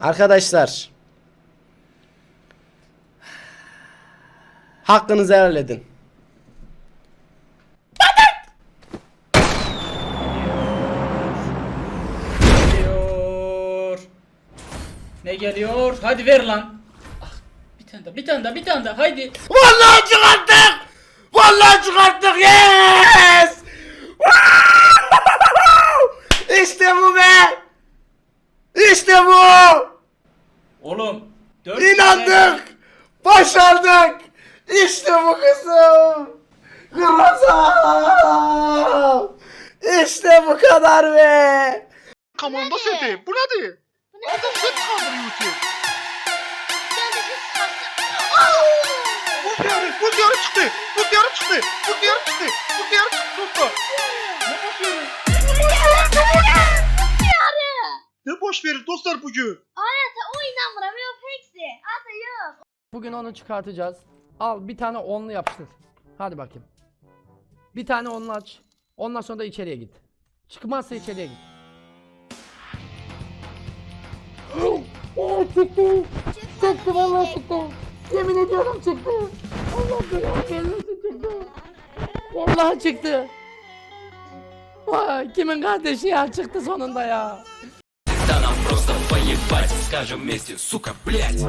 Arkadaşlar. Hakkınızı helal edin. Geliyor. Ne geliyor? Hadi ver lan. Ah, bir tane daha, bir tane daha, bir tane daha. Haydi. Vallahi çıkarttık. Vallahi çıkarttık. Yes! işte bu be. İşte bu. Oğlum. Dört İnandık. Başardık. İşte bu kızım. Kırmızı. İşte bu kadar be. Kamonda seti. Bu nedir? Adam set kaldırıyor ki. Bu diyarı, bu. Bu diyarı çıktı. Bu diyarı çıktı. Bu diyarı çıktı verir dostlar bugün? oynamıyorum hepsi. Hatta yok. Bugün onu çıkartacağız. Al bir tane onlu yapıştır. Hadi bakayım. Bir tane onlu aç. Ondan sonra da içeriye git. Çıkmazsa içeriye git. Evet çıktı. Çıktı vallahi çıktı. Yemin ediyorum çıktı. Allah belanı vermesin çıktı. Vallahi çıktı. Vay kimin kardeşi ya çıktı sonunda ya. Не ебать Скажем вместе, сука, блять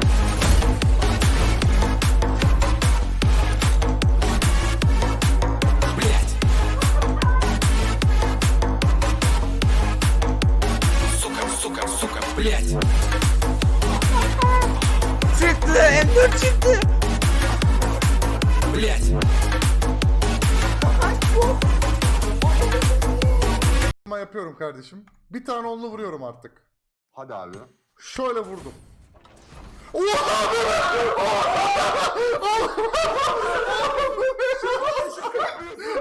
Блять. Читай, ну читай. Блядь. Ama yapıyorum kardeşim. Bir tane onlu vuruyorum artık. Hadi abi. Şöyle vurdum.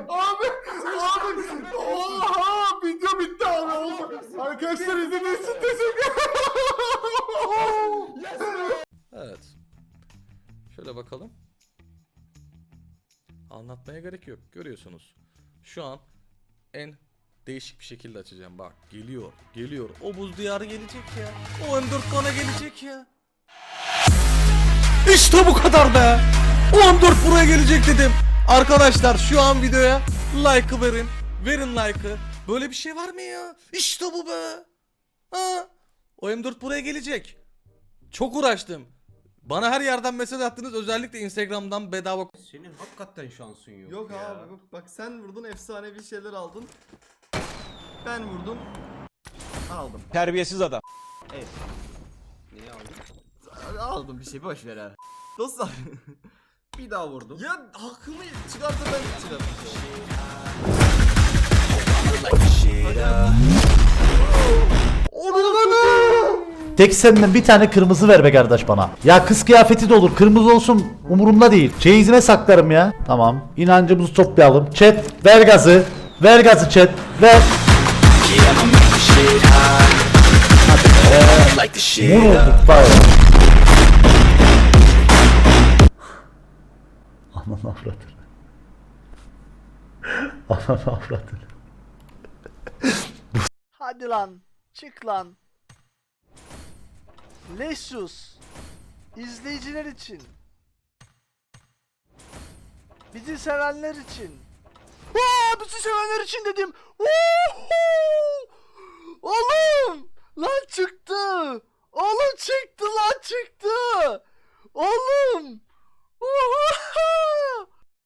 abi, abi, oha, video bitti abi. oldu. Arkadaşlar izlediğiniz için teşekkür Evet. Şöyle bakalım. Anlatmaya gerek yok. Görüyorsunuz. Şu an en değişik bir şekilde açacağım. Bak geliyor. Geliyor. O buz diyarı gelecek ya. O M4 bana gelecek ya. İşte bu kadar be. O M4 buraya gelecek dedim. Arkadaşlar şu an videoya like'ı verin. Verin like'ı. Böyle bir şey var mı ya? İşte bu be. Ha? O M4 buraya gelecek. Çok uğraştım. Bana her yerden mesaj attınız özellikle Instagram'dan bedava Senin hakikaten şansın yok. Yok ya. abi bak sen vurdun efsane bir şeyler aldın. Ben vurdum. Aldım. Terbiyesiz adam. Niye aldın? Aldım bir şey boş ver abi. Dostlar bir daha vurdum. Ya hakkımı çıkartır ben çıkartacağım. Tek senden bir tane kırmızı ver be kardeş bana. Ya kız kıyafeti de olur. Kırmızı olsun umurumda değil. Çeyizime saklarım ya. Tamam. İnancımızı toplayalım. Chat ver gazı. Ver gazı chat. Ver. Aman avradını. Aman avradını. Hadi lan çık lan. Lexus izleyiciler için. Bizi sevenler için. Aa, bizi sevenler için dedim. Woohoo! Oğlum! Lan çıktı! Oğlum çıktı lan çıktı! Oğlum! Oha!